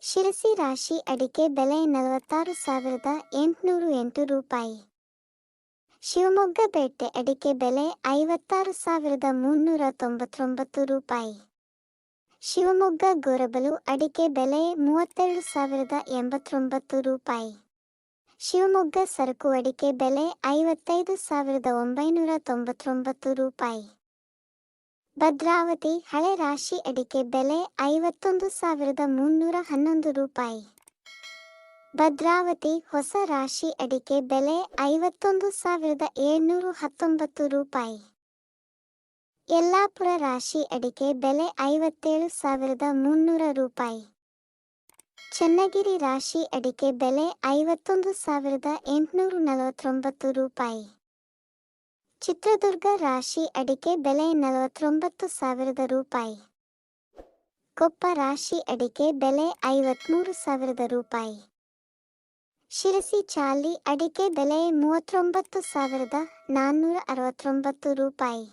ಶಿರಸಿ ರಾಶಿ ಅಡಿಕೆ ಬೆಲೆ ನಲವತ್ತಾರು ಸಾವಿರದ ಎಂಟುನೂರು ಎಂಟು ರೂಪಾಯಿ. ಶಿವಮೊಗ್ಗ ಬೇಟೆ ಅಡಿಕೆ ಬೆಲೆ ಐವತ್ತಾರು ಸಾವಿರದ ಮುನ್ನೂರ ತೊಂಬತ್ತೊಂಬತ್ತು ರೂಪಾಯಿ. ಶಿವಮೊಗ್ಗ ಗೊರಬಲು ಅಡಿಕೆ ಬೆಲೆ ಮೂವತ್ತೆರಡು ಸಾವಿರದ ಎಂಬತ್ತೊಂಬತ್ತು ರೂಪಾಯಿ. ಶಿವಮೊಗ್ಗ ಸರಕು ಅಡಿಕೆ ಬೆಲೆ ಐವತ್ತೈದು ಸಾವಿರದ ಒಂಬೈನೂರ ತೊಂಬತ್ತೊಂಬತ್ತು ರೂಪಾಯಿ. ಭದ್ರಾವತಿ ಹಳೆ ರಾಶಿ ಅಡಿಕೆ ಬೆಲೆ ಐವತ್ತೊಂದು ಸಾವಿರದ ಮುನ್ನೂರ ಹನ್ನೊಂದು ರೂಪಾಯಿ. ಭದ್ರಾವತಿ ಹೊಸ ರಾಶಿ ಅಡಿಕೆ ಬೆಲೆ ಐವತ್ತೊಂದು ಸಾವಿರದ ಏಳ್ನೂರು ಹತ್ತೊಂಬತ್ತು ರೂಪಾಯಿ. ಯಲ್ಲಾಪುರ ರಾಶಿ ಅಡಿಕೆ ಬೆಲೆ ಐವತ್ತೇಳು ಸಾವಿರದ ಮುನ್ನೂರ ರೂಪಾಯಿ. ಚನ್ನಗಿರಿ ರಾಶಿ ಅಡಿಕೆ ಬೆಲೆ ಐವತ್ತೊಂದು ಸಾವಿರದ ಎಂಟುನೂರು ನಲವತ್ತೊಂಬತ್ತು ರೂಪಾಯಿ. ಚಿತ್ರದುರ್ಗ ರಾಶಿ ಅಡಿಕೆ ಬೆಲೆ ನಲವತ್ತೊಂಬತ್ತು ಸಾವಿರದ ರೂಪಾಯಿ. ಕೊಪ್ಪ ರಾಶಿ ಅಡಿಕೆ ಬೆಲೆ ಐವತ್ಮೂರು ಸಾವಿರದ ರೂಪಾಯಿ. ಶಿರಸಿ ಚಾಲಿ ಅಡಿಕೆ ಬೆಲೆ ಮೂವತ್ತೊಂಬತ್ತು ಸಾವಿರದ ನಾನ್ನೂರ ಅರವತ್ತೊಂಬತ್ತು ರೂಪಾಯಿ.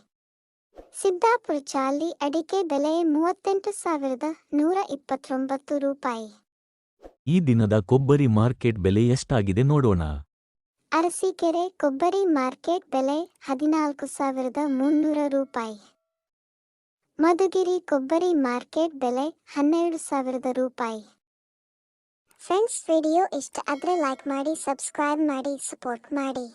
ಸಿದ್ದಾಪುರ ಚಾಲಿ ಅಡಿಕೆ ಬೆಲೆ ಮೂವತ್ತೆಂಟು ಸಾವಿರದ ನೂರ ಇಪ್ಪತ್ತೊಂಬತ್ತು ರೂಪಾಯಿ. ಈ ದಿನದ ಕೊಬ್ಬರಿ ಮಾರ್ಕೆಟ್ ಬೆಲೆ ಎಷ್ಟಾಗಿದೆ ನೋಡೋಣ. ಅರಸೀಕೆರೆ ಕೊಬ್ಬರಿ ಮಾರ್ಕೆಟ್ ಬೆಲೆ ಹದಿನಾಲ್ಕು ಸಾವಿರದ ಮುನ್ನೂರ ರೂಪಾಯಿ. ಮಧುಗಿರಿ ಕೊಬ್ಬರಿ ಮಾರ್ಕೆಟ್ ಬೆಲೆ ಹನ್ನೆರಡು ಸಾವಿರದ ರೂಪಾಯಿ. ಫ್ರೆಂಡ್ಸ್, ವಿಡಿಯೋ ಇಷ್ಟ ಆದರೆ ಲೈಕ್ ಮಾಡಿ, ಸಬ್ಸ್ಕ್ರೈಬ್ ಮಾಡಿ, ಸಪೋರ್ಟ್ ಮಾಡಿ.